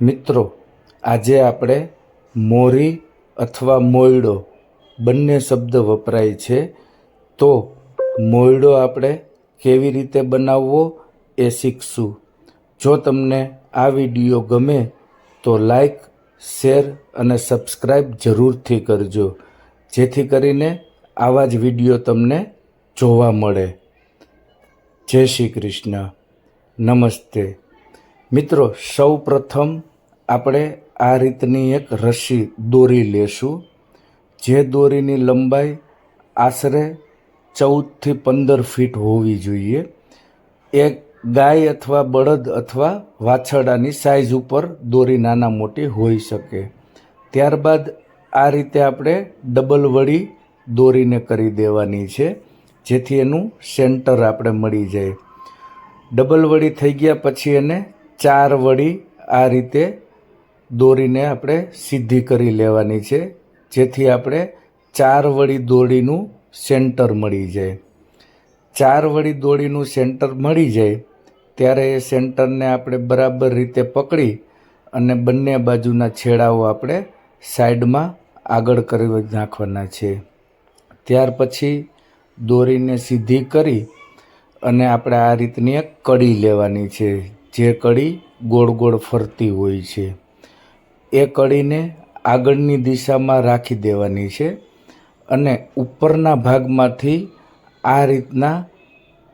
મિત્રો, આજે આપણે મોરી અથવા મોયડો, બંને શબ્દ વપરાય છે. તો મોયડો આપણે કેવી રીતે બનાવવો એ શીખશું. જો તમને આ વીડિયો ગમે, તો લાઈક, શેર અને સબસ્ક્રાઈબ જરૂરથી કરજો, જેથી કરીને આવા જ વીડિયો તમને જોવા મળે. જય શ્રી કૃષ્ણ. નમસ્તે. મિત્રો સૌ પ્રથમ આપણે આ રીતની એક રસી દોરી લેશું. જે દોરીની લંબાઈ આશરે ચૌદથી પંદર ફીટ હોવી જોઈએ. એક ગાય અથવા બળદ અથવા વાછરડાની સાઈઝ ઉપર દોરી નાના મોટી હોઈ શકે. ત્યારબાદ આ રીતે આપણે ડબલ વળી દોરીને કરી દેવાની છે, જેથી એનું સેન્ટર આપણે મળી જાય. ડબલ વળી થઈ ગયા પછી એને ચાર વળી આ રીતે દોરીને આપણે સીધી કરી લેવાની છે, જેથી આપણે ચાર વળી દોરીનું સેન્ટર મળી જાય. ચાર વળી દોરીનું સેન્ટર મળી જાય, ત્યારે એ સેન્ટરને આપણે બરાબર રીતે પકડી અને બંને બાજુના છેડાઓ આપણે સાઈડમાં આગળ કરી નાખવાના છે. ત્યાર પછી દોરીને સીધી કરી અને આપણે આ રીતની એક કડી લેવાની છે જે કડી ગોળ ગોળ ફરતી હોય છે, એ કડીને આગળની દિશામાં રાખી દેવાની છે અને ઉપરના ભાગમાંથી આ રીતના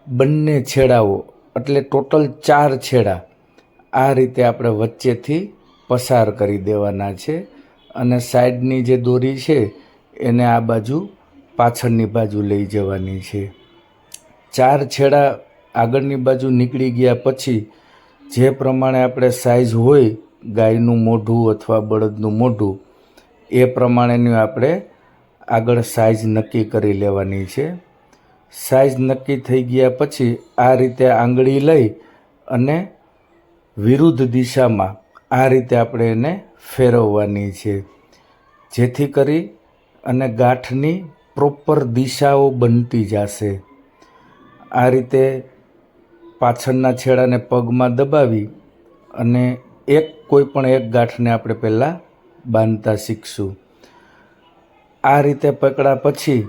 બંને છેડાઓ, એટલે ટોટલ ચાર છેડા, આ રીતે આપણે વચ્ચેથી પસાર કરી દેવાના છે અને સાઈડની જે દોરી છે, એને આ બાજુ પાછળની બાજુ લઈ જવાની છે. ચાર છેડા આગળની બાજુ નીકળી ગયા પછી જે પ્રમાણે આપણે સાઇઝ હોય, ગાયનું મોઢું અથવા બળદનું મોઢું, એ પ્રમાણેની આપણે આગળ સાઇઝ નક્કી કરી લેવાની છે. સાઇઝ નક્કી થઈ ગયા પછી આ રીતે આંગળી લઈ અને વિરુદ્ધ દિશામાં આ રીતે આપણે એને ફેરવવાની છે. જેથી કરી અને ગાંઠની પ્રોપર દિશાઓ બનતી જશે. આ રીતે પાછળના છેડાને પગમાં દબાવી અને એક કોઈ પણ એક ગાંઠને આપણે પહેલાં બાંધતા શીખશું. આ રીતે પકડા પછી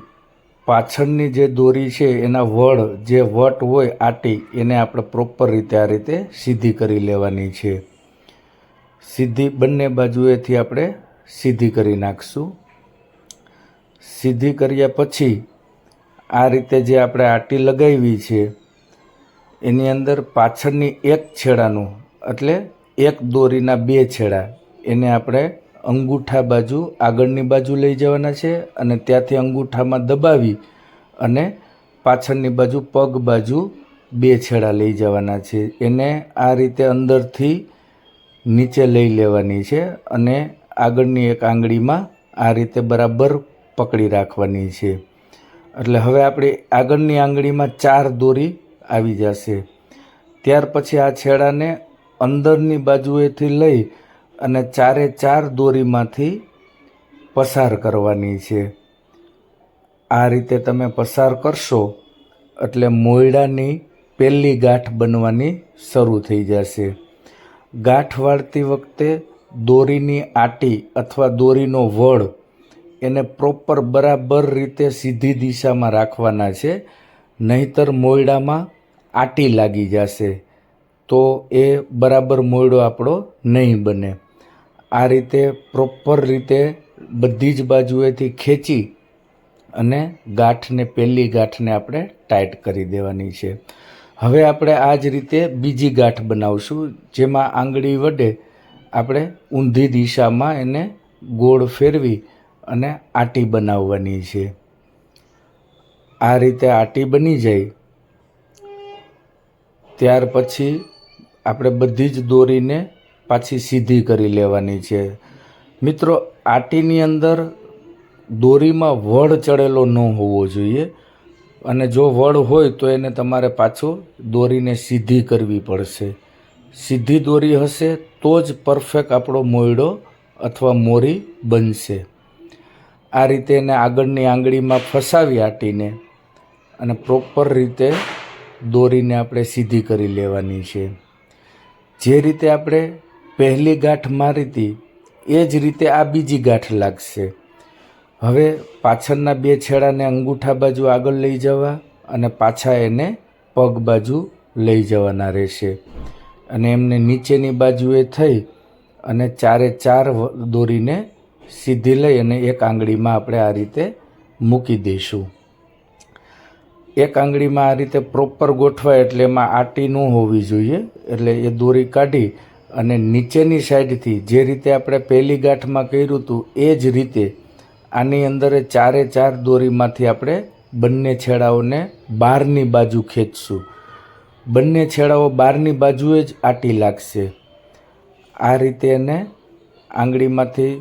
પાછળની જે દોરી છે, એના વડ જે વટ હોય આટી, એને આપણે પ્રોપર રીતે આ રીતે સીધી કરી લેવાની છે. સીધી બંને બાજુએથી આપણે સીધી કરી નાખશું. સીધી કર્યા પછી આ રીતે જે આપણે આટી લગાવી છે એની અંદર પાછળની એક છેડાનું, એટલે એક દોરીના બે છેડા, એને આપણે અંગૂઠા બાજુ આગળની બાજુ લઈ જવાના છે અને ત્યાંથી અંગૂઠામાં દબાવી અને પાછળની બાજુ પગ બાજુ બે છેડા લઈ જવાના છે. એને આ રીતે અંદરથી નીચે લઈ લેવાની છે અને આગળની એક આંગળીમાં આ રીતે બરાબર પકડી રાખવાની છે. એટલે હવે આપણે આગળની આંગળીમાં ચાર દોરી આવી જશે. ત્યાર પછી આ છેડાને અંદરની બાજુએથી લઈ અને ચારે ચાર દોરીમાંથી પસાર કરવાની છે. આ રીતે તમે પસાર કરશો એટલે મોયડાની પહેલી ગાંઠ બનવાની શરૂ થઈ જશે. ગાંઠ વાળતી વખતે દોરીની આટી અથવા દોરીનો વળ એને પ્રોપર બરાબર રીતે સીધી દિશામાં રાખવાના છે. નહીતર મોયડામાં આટી લાગી જશે, તો એ બરાબર મોયડો આપણો નહીં બને. આ રીતે પ્રોપર રીતે બધી જ બાજુએથી ખેંચી અને ગાંઠને, પહેલી ગાંઠને આપણે ટાઈટ કરી દેવાની છે. હવે આપણે આ જ રીતે બીજી ગાંઠ બનાવશું, જેમાં આંગળી વડે આપણે ઊંધી દિશામાં એને ગોળ ફેરવી અને આટી બનાવવાની છે. આ રીતે આટી બની જાય ત્યાર પછી આપણે બધી જ દોરીને પાછી સીધી કરી લેવાની છે. મિત્રો, આટીની અંદર દોરીમાં વડ ચડેલો ન હોવો જોઈએ અને જો વડ હોય તો એને તમારે પાછું દોરીને સીધી કરવી પડશે. સીધી દોરી હશે તો જ પરફેક્ટ આપણો મોયડો અથવા મોરી બનશે. આ રીતે એને આગળની આંગળીમાં ફસાવી આટીને અને પ્રોપર રીતે દોરીને આપણે સીધી કરી લેવાની છે. જે રીતે આપણે પહેલી ગાંઠ મારી હતી, એ જ રીતે આ બીજી ગાંઠ લાગશે. હવે પાછળના બે છેડાને અંગૂઠા બાજુ આગળ લઈ જવા અને પાછા એને પગ બાજુ લઈ જવાના રહેશે. અને એમને નીચેની બાજુએ થઈ અને ચારે ચાર દોરીને સીધી લઈ અને એક આંગળીમાં આપણે આ રીતે મૂકી દઈશું. એક આંગળીમાં આ રીતે પ્રોપર ગોઠવાય એટલે એમાં આટી ન હોવી જોઈએ. એટલે એ દોરી કાઢી અને નીચેની સાઈડથી જે રીતે આપણે પહેલી ગાંઠમાં કર્યું હતું એ જ રીતે આની અંદર ચારે ચાર દોરીમાંથી આપણે બંને છેડાઓને બહારની બાજુ ખેંચશું. બંને છેડાઓ બહારની બાજુએ જ આટી લાગશે. આ રીતે એને આંગળીમાંથી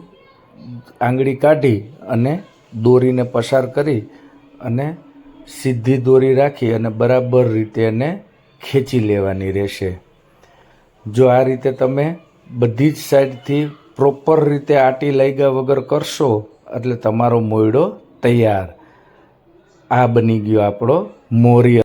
આંગળી કાઢી અને દોરીને પસાર કરી અને સીધી દોરી રાખી અને બરાબર રીતે એને ખેંચી લેવાની રહેશે. જો આ રીતે તમે બધી જ સાઈડથી પ્રોપર રીતે આટી લાગ્યા વગર કરશો, એટલે તમારો મોયડો તૈયાર. આ બની ગયો આપણો મોરી